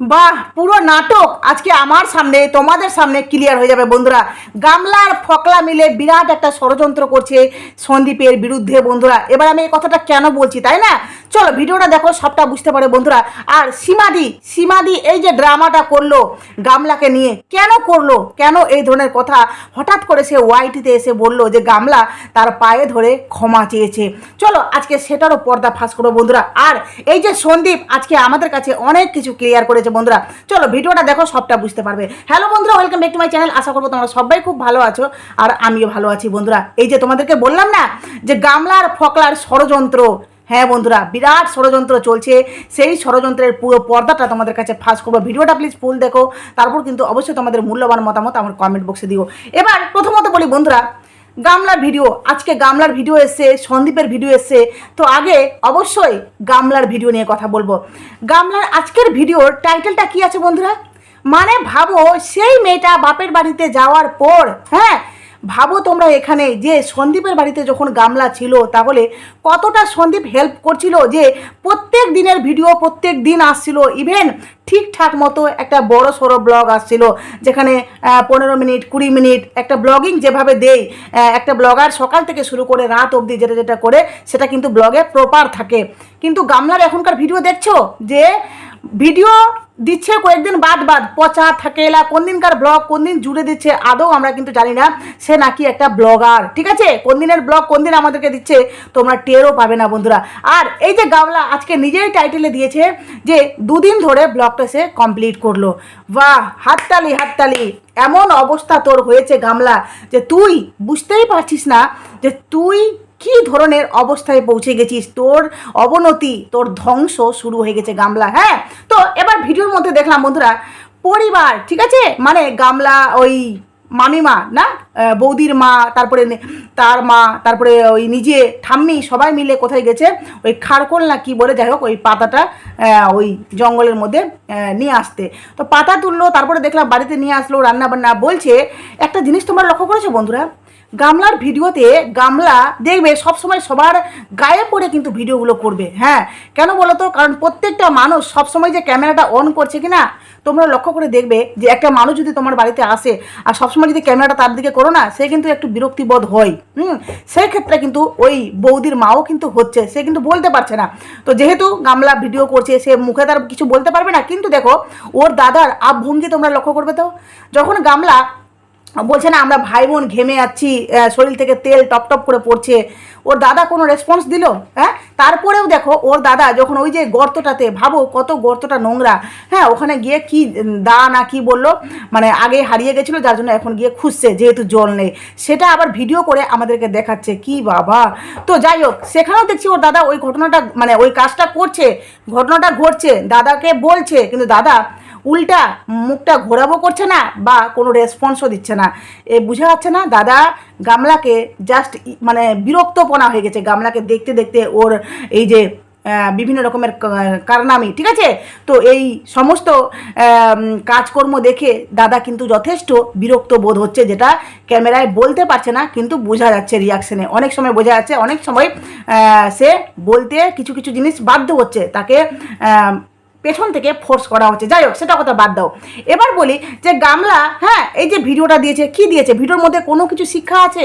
বাহ, পুরো নাটক আজকে আমার সামনে, তোমাদের সামনে ক্লিয়ার হয়ে যাবে বন্ধুরা। গামলার ফকলা মিলে বিরাট একটা ষড়যন্ত্র করছে সন্দীপের বিরুদ্ধে বন্ধুরা। এবার আমি এই কথাটা কেন বলছি, তাই না? চলো ভিডিওটা দেখো, সবটা বুঝতে পারে বন্ধুরা। আর সীমাদি সীমাদি এই যে ড্রামাটা করল গামলাকে নিয়ে, কেন করল? কেন এই ধরনের কথা? হঠাৎ করে সে ওয়াইটিতে এসে বলল যে, গামলা তার পায়ে ধরে ক্ষমা চেয়েছে। চলো, আজকে সেটারও পর্দা ফাঁস করব বন্ধুরা। আর এই যে সন্দীপ, আজকে আমাদের কাছে অনেক কিছু ক্লিয়ার করেছে বন্ধুরা। চলো, ভিডিওটা দেখো, সবটা বুঝতে পারবে। হ্যালো বন্ধুরা welcome back to my channel আশা করব তোমরা সবাই খুব ভালো আছো, আর আমিও ভালো আছি বন্ধুরা। এই যে তোমাদেরকে বললাম না, যে গামলার ফকলার ষড়যন্ত্র হ্যাঁ বন্ধুরা, বিরাট ষড়যন্ত্র চলছে। সেই ষড়যন্ত্রের পুরো পর্দাটা তোমাদের কাছে ফাঁস করব। ভিডিওটা প্লিজ ফুল দেখো। তারপর কিন্তু অবশ্যই তোমাদের মূল্যবান মতামত আমার কমেন্ট বক্সে দিও। এবার প্রথমত বলি বন্ধুরা, গামলার ভিডিও আজকে গামলার ভিডিও এসছে, সন্দীপের ভিডিও এসছে। তো আগে অবশ্যই গামলার ভিডিও নিয়ে কথা বলব। গামলার আজকের ভিডিওর টাইটেলটা কি আছে বন্ধুরা? মানে ভাবো, সেই মেয়েটা বাপের বাড়িতে যাওয়ার পর হ্যাঁ ভাবো তোমরা এখানে যে সন্দীপের বাড়িতে যখন গামলা ছিল তাহলে কতটা সন্দীপ হেল্প করছিল যে প্রত্যেক দিনের ভিডিও প্রত্যেক দিন আসছিল ইভেন ঠিকঠাক মতো একটা বড় সড়ো ব্লগ আসছিল যেখানে পনেরো মিনিট কুড়ি মিনিট একটা ব্লগিং যেভাবে আহ, একটা ব্লগার সকাল থেকে শুরু করে রাত অবধি যেটা যেটা করে সেটা কিন্তু ব্লগে প্রপার থাকে। কিন্তু গামলার এখনকার ভিডিও দেখছ? যে ভিডিও দিচ্ছে কয়েকদিন বাদ বাদ, পচা, থাকেলা, কোন দিনকার ব্লগ কোন দিন জুড়ে দিচ্ছে, আদৌ আমরা কিন্তু জানি না। সে নাকি একটা ব্লগার ঠিক আছে? কোন দিনের ব্লগ কোন দিন আমাদেরকে দিচ্ছে, তোমরা টেরও পাবে না বন্ধুরা। আর এই যে গামলা আজকে নিজেই টাইটেলে দিয়েছে যে, দুদিন ধরে ব্লগটা সে কমপ্লিট করল। বাহ, হাততালি হাততালি। এমন অবস্থা তোর হয়েছে গামলা, যে তুই বুঝতেই পারছিস না যে তুই কি ধরনের অবস্থায় পৌঁছে গেছিস? তোর অবনতি, তোর ধ্বংস শুরু হয়ে গেছে গামলা হ্যাঁ? তো এবার ভিডিওর মধ্যে দেখলাম, বন্ধুরা, পরিবার, ঠিক আছে? মানে গামলা, ওই মামিমা, না? বৌদির মা, তারপরে তার মা, তারপরে ওই নিজে ঠাম্মি, সবাই মিলে কোথায় গেছে? ওই খারকোল না কি বলে, যাই হোক, ওই পাতাটা ওই জঙ্গলের মধ্যে নিয়ে আসতে। তো পাতা তুললো, তারপরে দেখলাম বাড়িতে নিয়ে আসলো রান্না বান্না বলছে। একটা জিনিস তোমরা লক্ষ্য করেছ, বন্ধুরা? গামলার ভিডিওতে গামলা দেখবে সবসময় সবার গায়ে পড়ে কিন্তু ভিডিওগুলো করবে হ্যাঁ। কেন বলো তো কারণ প্রত্যেকটা মানুষ সবসময় যে ক্যামেরাটা অন করছে কি না তোমরা লক্ষ্য করে দেখবে যে একটা মানুষ যদি তোমার বাড়িতে আসে আর সবসময় যদি ক্যামেরাটা তার দিকে করো না, সে কিন্তু একটু বিরক্তিবোধ হয়, হুম। সেই ক্ষেত্রে কিন্তু ওই বৌদির মাও কিন্তু হচ্ছে, সে কিন্তু বলতে পারছে না। তো যেহেতু গামলা ভিডিও করছে, সে মুখে তার কিছু বলতে পারবে না, কিন্তু দেখো, ওর দাদার আবভঙ্গি তোমরা লক্ষ্য করবে তো? যখন গামলা বলছে না, আমরা ভাই বোন ঘেমে যাচ্ছি শরীর থেকে তেল টপ টপ করে পড়ছে। ওর দাদা কোনো রেসপন্স দিল? হ্যাঁ? তারপরেও দেখো, ওর দাদা যখন ওই যে গর্তটাতে, ভাবো কত গর্তটা নোংরা। হ্যাঁ ওখানে গিয়ে কি দা না কি বলল? মানে আগে হারিয়ে গেছিল, যার জন্য এখন গিয়ে খুঁজছে, যেহেতু জল নেই। সেটা আবার ভিডিও করে আমাদেরকে দেখাচ্ছে। কি বাবা! তো যাই হোক, সেখানেও দেখছি ওর দাদা ওই ঘটনাটা মানে ওই কাজটা করছে, ঘটনাটা ঘটছে, দাদাকে বলছে, কিন্তু দাদা উল্টা মুখটা ঘোরাবো করছে না বা কোনো রেসপন্সও দিচ্ছে না। এ বোঝা যাচ্ছে না, দাদা গামলাকে জাস্ট মানে বিরক্তপনা হয়ে গেছে, গামলাকে দেখতে দেখতে ওর এই যে বিভিন্ন রকমের কারনামি, ঠিক আছে? তো এই সমস্ত কাজকর্ম দেখে দাদা কিন্তু যথেষ্ট বিরক্ত বোধ হচ্ছে, যেটা ক্যামেরায় বলতে পারছে না, কিন্তু বোঝা যাচ্ছে রিয়াকশনে অনেক সময় বোঝা যাচ্ছে, অনেক সময় সে বলতে কিছু কিছু জিনিস বাধ্য হচ্ছে। তাকে পেছন থেকে ফোর্স করা হচ্ছে। যাই হোক, সেটা কথা বাদ দাও। এবার বলি যে গামলা হ্যাঁ এই যে ভিডিওটা দিয়েছে, কি দিয়েছে? ভিডিওর মধ্যে কোনো কিছু শিক্ষা আছে?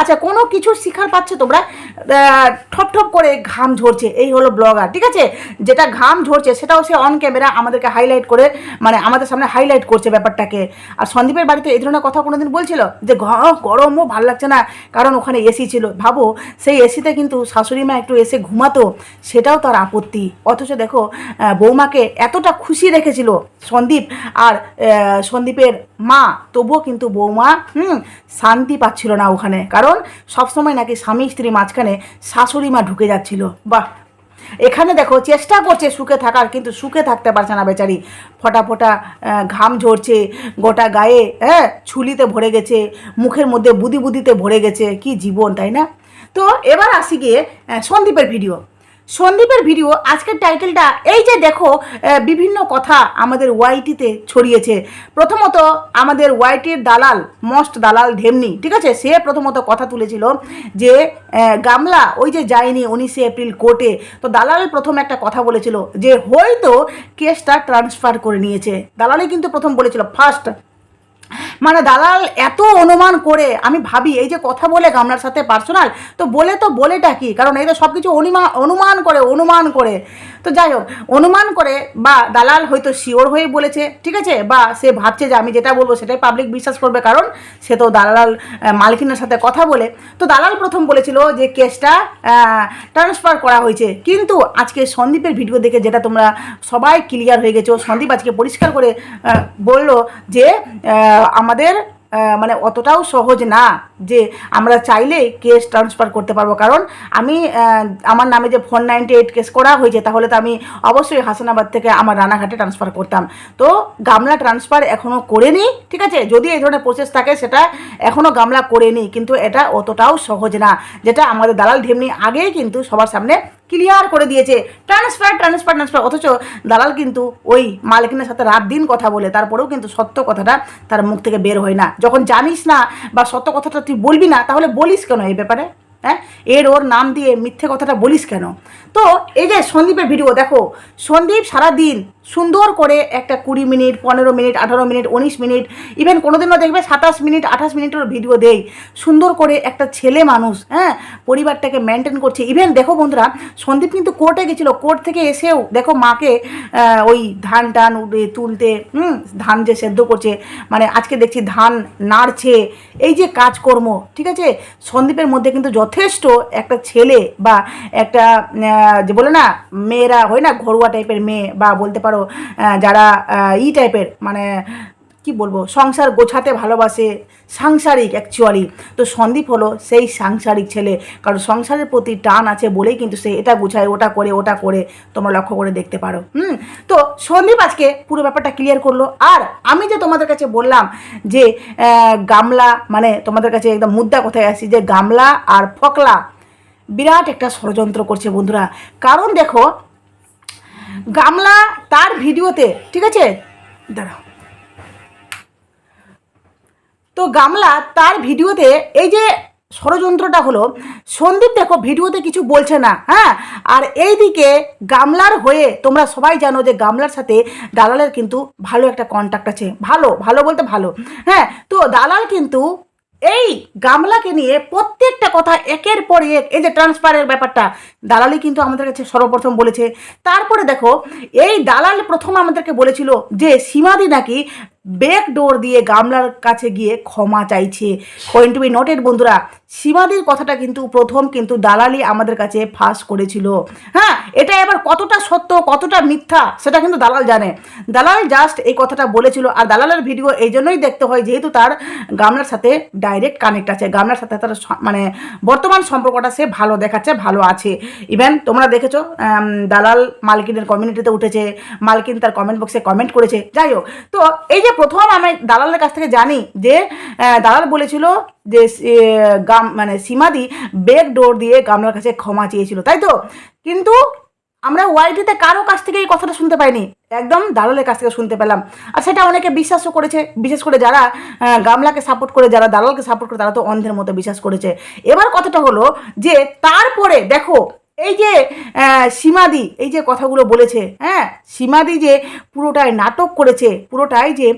আচ্ছা কোনো কিছু শিক্ষার পাচ্ছ তোমরা? ঠপ ঠপ করে ঘাম ঝরছে, এই হলো ব্লগার, ঠিক আছে? যেটা ঘাম ঝরছে, সেটাও সে অন ক্যামেরা আমাদেরকে হাইলাইট করে মানে আমাদের সামনে হাইলাইট করছে ব্যাপারটাকে। আর সন্দীপের বাড়িতে এই ধরনের কথা কোনোদিন বলছিল? যে গরমও ভালো লাগছে না, কারণ ওখানে এসি ছিল। ভাবো, সেই এসিতে কিন্তু শাশুড়ি মা একটু এসে ঘুমাতো, সেটাও তার আপত্তি। অথচ দেখো বৌমাকে এতটা খুশি রেখেছিল সন্দীপ আর সন্দীপের মা, তবুও কিন্তু বৌমা, হুম, শান্তি পাচ্ছিল না ওখানে। কারণ সবসময় নাকি স্বামী স্ত্রী মাঝখানে শাশুড়ি মা ঢুকে যাচ্ছিল। বাহ! এখানে দেখো, চেষ্টা করছে সুখে থাকার, কিন্তু সুখে থাকতে পারছে না বেচারি। ফটা ফটা ঘাম ঝরছে, গোটা গায়ে হ্যাঁ ছুলিতে ভরে গেছে, মুখের মধ্যে বুদি বুদিতে ভরে গেছে। কি জীবন, তাই না? তো এবার আসি গিয়ে সন্দীপের ভিডিও সন্দীপের ভিডিও আজকের টাইটেলটা এই যে দেখো বিভিন্ন কথা আমাদের ওয়াইটিতে ছড়িয়েছে। প্রথমত, আমাদের ওয়াইটির দালাল মস্ট দালাল ঢেমনি ঠিক আছে? সে প্রথমত কথা তুলেছিল যে গামলা, ওই যে যায়নি উনিশে এপ্রিল কোর্টে তো দালাল প্রথম একটা কথা বলেছিল যে, হয়তো কেসটা ট্রান্সফার করে নিয়েছে। দালালই কিন্তু প্রথম বলেছিল ফার্স্ট মানে দালাল এত অনুমান করে, আমি ভাবি এই যে কথা বলে গামলার সাথে পার্সোনাল তো বলে তো বলেটা কি? কারণ এই তো সব কিছু অনুমান অনুমান করে অনুমান করে। তো যাই হোক, অনুমান করে বা দালাল হয়তো শিওর হয়ে বলেছে, ঠিক আছে? বা সে ভাবছে যে আমি যেটা বলব সেটাই পাবলিক বিশ্বাস করবে, কারণ সে তো দালাল মালকিনের সাথে কথা বলে। তো দালাল প্রথম বলেছিল যে কেসটা ট্রান্সফার করা হয়েছে। কিন্তু আজকে সন্দীপের ভিডিও দেখে যেটা তোমরা সবাই ক্লিয়ার হয়ে গেছো, সন্দীপ আজকে পরিষ্কার করে বলল যে আমাদের মানে অতটাও সহজ না যে আমরা চাইলেই কেস ট্রান্সফার করতে পারব। কারণ আমি আমার নামে যে ফোর নাইনটি এইট কেস করা হয়েছে, তাহলে তো আমি অবশ্যই হাসানাবাদ থেকে আমার রানাঘাটে ট্রান্সফার করতাম। তো গামলা ট্রান্সফার এখনও করেনি, ঠিক আছে? যদি এই ধরনের প্রসেস থাকে, সেটা এখনও গামলা করেনি, কিন্তু এটা অতটাও সহজ না। যেটা আমাদের দালাল ঢেমনি আগেই কিন্তু সবার সামনে ক্লিয়ার করে দিয়েছে। ট্রান্সফার ট্রান্সফার ট্রান্সফার অথচ দালাল কিন্তু ওই মালিকিনের সাথে রাত দিন কথা বলে, তারপরেও কিন্তু সত্য কথাটা তার মুখ থেকে বের হয় না। যখন জানিস না বা সত্য কথাটা তুই বলবি না, তাহলে বলিস কেন এই ব্যাপারে? হ্যাঁ? এর ওর নাম দিয়ে মিথ্যে কথাটা বলিস কেন? তো এই যে সন্দীপের ভিডিও দেখো, সন্দীপ সারাদিন সুন্দর করে একটা কুড়ি মিনিট, পনেরো মিনিট, আঠারো মিনিট, উনিশ মিনিট ইভেন কোনোদিনও দেখবে সাতাশ মিনিট, আঠাশ মিনিটের ভিডিও দেই। সুন্দর করে একটা ছেলে মানুষ হ্যাঁ পরিবারটাকে মেনটেন করছে। ইভেন দেখো বন্ধুরা, সন্দীপ কিন্তু কোর্টে গেছিল। কোর্ট থেকে এসেও দেখো মাকে ওই ধান টান উড়ে তুলতে, হুম, ধান যে সেদ্ধ করছে মানে আজকে দেখছি ধান নাড়ছে। এই যে কাজকর্ম, ঠিক আছে? সন্দীপের মধ্যে কিন্তু যথেষ্ট একটা ছেলে বা একটা যে বলে না, মেয়েরা হয় না, ঘরোয়া টাইপের মেয়ে বা বলতে পারো আহ, যারা ই টাইপের মানে কি বলব সংসার গোছাতে ভালোবাসে সাংসারিক অ্যাকচুয়ালি তো সন্দীপ হলো সেই সাংসারিক ছেলে। কারণ সংসারের প্রতি টান আছে বলেই কিন্তু সে এটা গুছায় ওটা করে ওটা করে। তোমরা লক্ষ্য করে দেখতে পারো। হুম? তো সন্দীপ আজকে পুরো ব্যাপারটা ক্লিয়ার করল। আর আমি যে তোমাদের কাছে বললাম যে গামলা মানে তোমাদের কাছে একদম মুদ্রা কোথায় আসি যে গামলা আর ফকলা বিরাট একটা ষড়যন্ত্র করছে বন্ধুরা। কারণ দেখো গামলা তার ভিডিওতে, ঠিক আছে? দাঁড়াও। তো গামলা তার ভিডিওতে, এই যে ষড়যন্ত্রটা হলো, সন্দীপ দেখো ভিডিওতে কিছু বলছে না হ্যাঁ? আর এইদিকে গামলার হয়ে, তোমরা সবাই জানো যে গামলার সাথে দালালের কিন্তু ভালো একটা কন্ট্যাক্ট আছে। ভালো ভালো বলতে ভালো। হ্যাঁ তো দালাল কিন্তু এই গামলাকে নিয়ে প্রত্যেকটা কথা একের পর এক, এই যে ট্রান্সফারের ব্যাপারটা, দালালি কিন্তু আমাদের কাছে সর্বপ্রথম বলেছে। তারপরে দেখো, এই দালাল প্রথম আমাদেরকে বলেছিল যে সীমাদি নাকি ব্যাক ডোর দিয়ে গামলার কাছে গিয়ে ক্ষমা চাইছে। পয়েন্ট টু বি নোটেড বন্ধুরা। সীমাদির কথাটা কিন্তু প্রথম কিন্তু দালালি আমাদের কাছে ফাঁস করেছিল। হ্যাঁ এটা এবার কতটা সত্য, কতটা মিথ্যা, সেটা কিন্তু দালাল জানে। দালাল জাস্ট এই কথাটা বলেছিল, আর দালালের ভিডিও এই জন্যই দেখতে হয় যেহেতু তার গামলার সাথে ডাইরেক্ট কানেক্ট আছে। গামলার সাথে তার মানে বর্তমান সম্পর্কটা সে ভালো দেখাচ্ছে, ভালো আছে। ইভেন তোমরা দেখেছ দালাল মালকিনের কমিউনিটিতে উঠেছে। মালকিন তার কমেন্ট বক্সে কমেন্ট করেছে। যাই হোক, তো এই যে প্রথম আমি দালালের কাছ থেকে জানি যে দালাল বলেছিল যে গাম মানে সীমাদি ব্যাক ডোর দিয়ে গামলার কাছে ক্ষমা চেয়েছিল, তাই তো? কিন্তু আমরা ওয়াইটিতে কারও কাছ থেকে এই কথাটা শুনতে পাইনি। একদম দালালের কাছ থেকে শুনতে পেলাম। আর সেটা অনেকে বিশ্বাসও করেছে, বিশেষ করে যারা গামলাকে সাপোর্ট করে, যারা দালালকে সাপোর্ট করে, তারা তো অন্ধের মতো বিশ্বাস করেছে। এবার কথাটা হলো যে, তারপরে দেখো এই যে সীমাদি, এই যে কথাগুলো বলেছে হ্যাঁ? সীমাদি যে পুরোটাই নাটক করেছে, পুরোটাই যে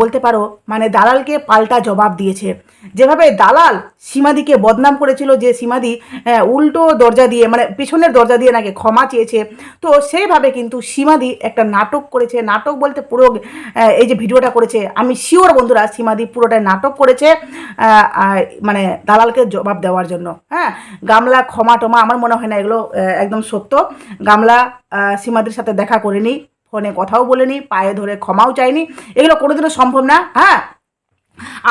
বলতে পারো মানে দালালকে পাল্টা জবাব দিয়েছে। যেভাবে দালাল সীমাদিকে বদনাম করেছিল যে সীমাদি উল্টো দরজা দিয়ে মানে পিছনের দরজা দিয়ে নাকি ক্ষমা চেয়েছে, তো সেইভাবে কিন্তু সীমাদি একটা নাটক করেছে। নাটক বলতে পুরো এই যে ভিডিওটা করেছে, আমি শিওর বন্ধুরা সীমাদি পুরোটাই নাটক করেছে মানে দালালকে জবাব দেওয়ার জন্য হ্যাঁ? গামলা ক্ষমা টমা আমার মনে হয় না এগুলো একদম সত্য। গামলা সীমাদের সাথে দেখা করেনি, ফোনে কথাও বলেনি, পায়ে ধরে ক্ষমাও চাইনি। এগুলো কোনোদিনও সম্ভব না হ্যাঁ?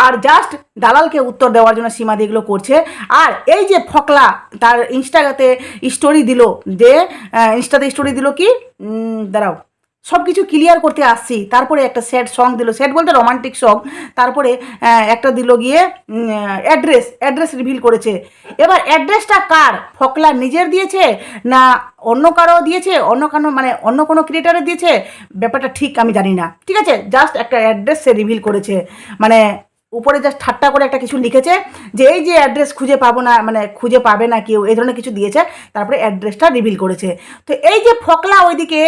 আর জাস্ট দালালকে উত্তর দেওয়ার জন্য সীমা এগুলো করছে। আর এই যে ফকলা, তার ইনস্টাগ্রাতে স্টোরি দিল যে ইনস্টাতে স্টোরি দিল কি? দাঁড়াও। সব কিছু ক্লিয়ার করতে আসছি। তারপরে একটা স্যাড সং দিল। স্যাড বলতে রোমান্টিক সং তারপরে একটা দিল গিয়ে অ্যাড্রেস অ্যাড্রেস রিভিল করেছে। এবার অ্যাড্রেসটা কার? ফকলা নিজের দিয়েছে না অন্য কারও দিয়েছে? অন্য কারও মানে অন্য কোনো ক্রিয়েটারে দিয়েছে? ব্যাপারটা ঠিক আমি জানি না। ঠিক আছে? জাস্ট একটা অ্যাড্রেস সে রিভিল করেছে। মানে উপরে জাস্ট ঠাট্টা করে একটা কিছু লিখেছে, যে এই যে অ্যাড্রেস খুঁজে পাবো না মানে খুঁজে পাবে না কেউ, এই ধরনের কিছু দিয়েছে, তারপরে অ্যাড্রেসটা রিভিল করেছে। তো এই যে ফকলা ওইদিকে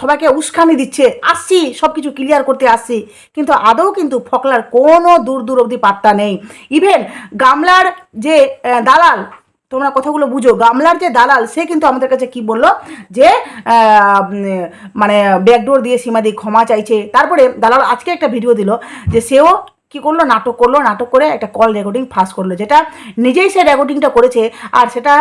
সবাইকে উস্কানি দিচ্ছে, আসছি সব কিছু ক্লিয়ার করতে আসছি, কিন্তু আদৌ কিন্তু ফকলার কোনো দূর দূর অবধি পাত্তা নেই। ইভেন গামলার যে দালাল, তোমরা কথাগুলো বুঝো, গামলার যে দালাল, সে কিন্তু আমাদের কাছে কি বলল, যে মানে ব্যাকডোর দিয়ে সীমাদি ক্ষমা চাইছে। তারপরে দালাল আজকে একটা ভিডিও দিল, যে সেও কি করল? নাটক করল, নাটক করে একটা কল রেকর্ডিং ফাঁস করল, যেটা নিজেই সে রেকর্ডিংটা করেছে আর সেটা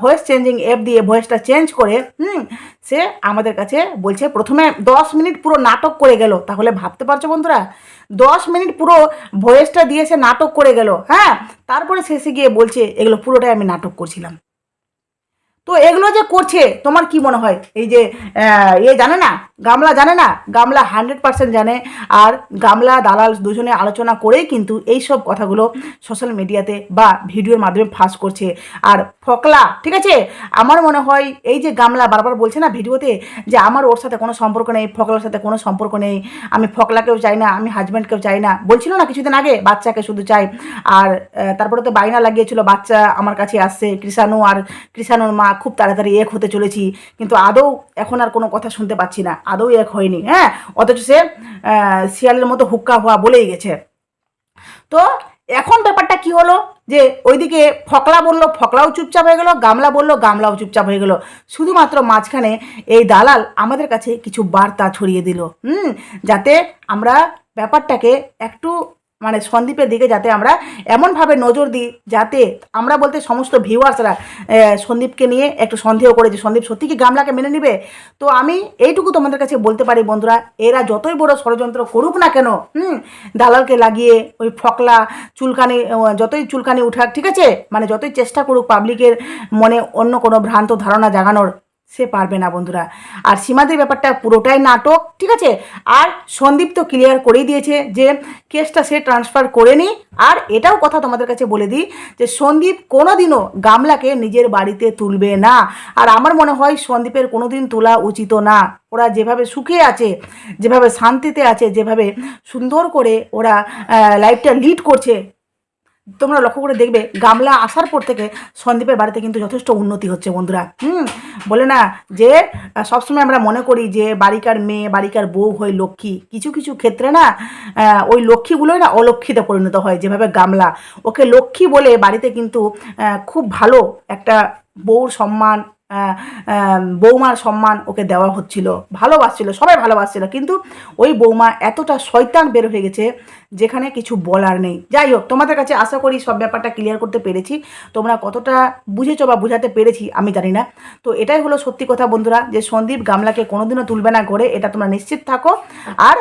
ভয়েস চেঞ্জিং অ্যাপ দিয়ে ভয়েসটা চেঞ্জ করে, হুম, সে আমাদের কাছে বলছে, প্রথমে দশ মিনিট পুরো নাটক করে গেল। তাহলে ভাবতে পারছ বন্ধুরা? দশ মিনিট পুরো ভয়েসটা দিয়ে সে নাটক করে গেল হ্যাঁ? তারপরে শেষে গিয়ে বলছে, এগুলো পুরোটাই আমি নাটক করছিলাম। তো এগুলো যে করছে, তোমার কি মনে হয়? এই যে এ জানে না? গামলা জানে না? গামলা হান্ড্রেড পার্সেন্ট জানে। আর গামলা, দালাল দুজনে আলোচনা করেই কিন্তু এই সব কথাগুলো সোশ্যাল মিডিয়াতে বা ভিডিওর মাধ্যমে ফাঁস করছে। আর ফকলা, ঠিক আছে? আমার মনে হয় এই যে গামলা বারবার বলছে না ভিডিওতে যে আমার ওর সাথে কোনো সম্পর্ক নেই, ফকলার সাথে কোনো সম্পর্ক নেই, আমি ফকলাকেও চাই না, আমি হাজব্যান্ডকেও চাই না। বলছিল না কিছুদিন আগে, বাচ্চাকে শুধু চাই। আর তারপরে তো বাইনা লাগিয়েছিল, বাচ্চা আমার কাছে আসছে, কৃষাণু আর কৃষাণুর মা খুব তাড়াতাড়ি এক হতে চলেছি। কিন্তু আদৌ এখন আর কোনো কথা শুনতে পাচ্ছি না। আদৌ এক হয়নি হ্যাঁ? অথচ সে শিয়ালের মতো হুক্কা হওয়া বলেই গেছে। তো এখন ব্যাপারটা কি হলো? যে ওইদিকে ফকলা বলল, ফকলাও চুপচাপ হয়ে গেল, গামলা বলল, গামলাও চুপচাপ হয়ে গেল। শুধুমাত্র মাঝখানে এই দালাল আমাদের কাছে কিছু বার্তা ছড়িয়ে দিল, হুম? যাতে আমরা ব্যাপারটাকে একটু মানে সন্দীপের দিকে যাতে আমরা এমনভাবে নজর দিই, যাতে আমরা বলতে সমস্ত ভিউয়ার্সরা সন্দীপকে নিয়ে একটু সন্দেহ করে যে সন্দীপ সত্যি কি গামলাকে মেনে নিবে? তো আমি এইটুকু তোমাদের কাছে বলতে পারি বন্ধুরা, এরা যতই বড় ষড়যন্ত্র করুক না কেন, হুম, দালালকে লাগিয়ে ওই ফকলা চুলকানি যতই চুলকানি উঠাক, ঠিক আছে? মানে যতই চেষ্টা করুক পাবলিকের মনে অন্য কোনো ভ্রান্ত ধারণা জাগানোর সে পারবে না বন্ধুরা। আর সীমাদের ব্যাপারটা পুরোটাই নাটক, ঠিক আছে? আর সন্দীপ তো ক্লিয়ার করেই দিয়েছে যে কেসটা সে ট্রান্সফার করে নি আর এটাও কথা তোমাদের কাছে বলে দিই যে সন্দীপ কোনোদিনও গামলাকে নিজের বাড়িতে তুলবে না। আর আমার মনে হয় সন্দীপের কোনো দিন তোলা উচিত না। ওরা যেভাবে সুখে আছে, যেভাবে শান্তিতে আছে, যেভাবে সুন্দর করে ওরা লাইফটা লিড করছে তোমরা লক্ষ্য করে দেখবে, গামলা আসার পর থেকে সন্দীপের বাড়িতে কিন্তু যথেষ্ট উন্নতি হচ্ছে বন্ধুরা। হুম, বলে না যে সবসময় আমরা মনে করি যে বাড়িকার মেয়ে বাড়িকার বউ হয় লক্ষ্মী। কিছু কিছু ক্ষেত্রে না ওই লক্ষ্মীগুলোই না অলক্ষিতে পরিণত হয় যেভাবে গামলা। ওকে লক্ষ্মী বলে বাড়িতে কিন্তু খুব ভালো একটা বউর সম্মান বৌমার সম্মান ওকে দেওয়া হচ্ছিল। ভালোবাসছিল, সবাই ভালোবাসছিল। কিন্তু ওই বৌমা এতটা শয়তান বের হয়ে গেছে যেখানে কিছু বলার নেই। যাই হোক, তোমাদের কাছে আশা করি সব ব্যাপারটা ক্লিয়ার করতে পেরেছি। তোমরা কতটা বুঝেছ বা বুঝাতে পেরেছি আমি জানি না। তো এটাই হলো সত্যি কথা বন্ধুরা, যে সন্দীপ গামলাকে কোনোদিনও তুলবে না ঘরে, এটা তোমরা নিশ্চিত থাকো। আর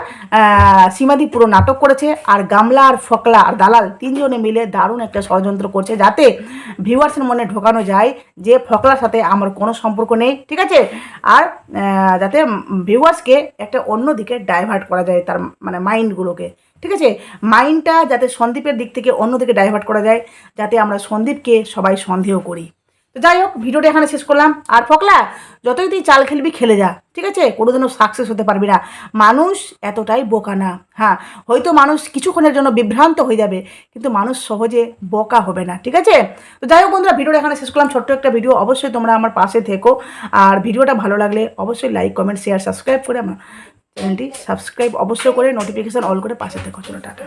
সীমাদি পুরো নাটক করেছে, আর গামলা আর ফকলা আর দালাল তিনজনে মিলে দারুণ একটা ষড়যন্ত্র করছে যাতে ভিউয়ার্সের মনে ঢোকানো যায় যে ফকলার সাথে আমার কোনো সম্পর্ক নেই, ঠিক আছে? আর যাতে ভিউয়ার্সকে একটা অন্য দিকে ডাইভার্ট করা যায় তার মানে মাইন্ডগুলোকে ঠিক আছে? মাইন্ডটা যাতে সন্দীপের দিক থেকে অন্য দিকে ডাইভার্ট করা যায়, যাতে আমরা সন্দীপকে সবাই সন্দেহ করি। যাই হোক, ভিডিওটা এখানে শেষ করলাম। আর ফকলা, যতই তুই চাল খেলবি, খেলে যা, ঠিক আছে? কোনোদিনও সাকসেস হতে পারবি না। মানুষ এতটাই বোকা না হ্যাঁ? হয়তো মানুষ কিছুক্ষণের জন্য বিভ্রান্ত হয়ে যাবে, কিন্তু মানুষ সহজে বোকা হবে না, ঠিক আছে? তো যাই হোক বন্ধুরা, ভিডিওটা এখানে শেষ করলাম। ছোট্ট একটা ভিডিও, অবশ্যই তোমরা আমার পাশে থেকো। আর ভিডিওটা ভালো লাগলে অবশ্যই লাইক কমেন্ট শেয়ার সাবস্ক্রাইব করে আমার চ্যানেলটি সাবস্ক্রাইব অবশ্যই করে নোটিফিকেশান অল করে পাশে থেকো। চলো, টাটা।